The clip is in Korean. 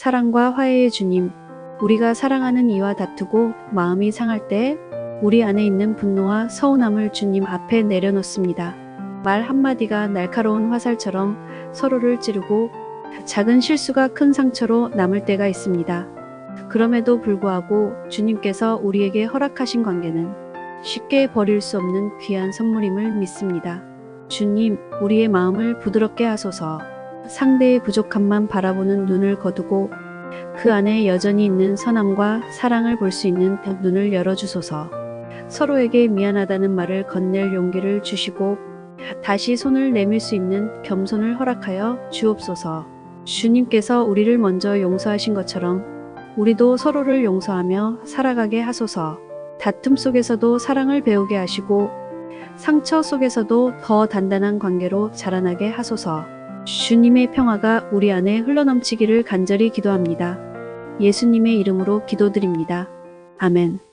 사랑과 화해의 주님, 우리가 사랑하는 이와 다투고 마음이 상할 때 우리 안에 있는 분노와 서운함을 주님 앞에 내려놓습니다. 말 한마디가 날카로운 화살처럼 서로를 찌르고 작은 실수가 큰 상처로 남을 때가 있습니다. 그럼에도 불구하고 주님께서 우리에게 허락하신 관계는 쉽게 버릴 수 없는 귀한 선물임을 믿습니다. 주님, 우리의 마음을 부드럽게 하소서. 상대의 부족함만 바라보는 눈을 거두고 그 안에 여전히 있는 선함과 사랑을 볼 수 있는 눈을 열어주소서. 서로에게 미안하다는 말을 건넬 용기를 주시고 다시 손을 내밀 수 있는 겸손을 허락하여 주옵소서. 주님께서 우리를 먼저 용서하신 것처럼 우리도 서로를 용서하며 살아가게 하소서. 다툼 속에서도 사랑을 배우게 하시고 상처 속에서도 더 단단한 관계로 자라나게 하소서. 주님의 평화가 우리 안에 흘러넘치기를 간절히 기도합니다. 예수님의 이름으로 기도드립니다. 아멘.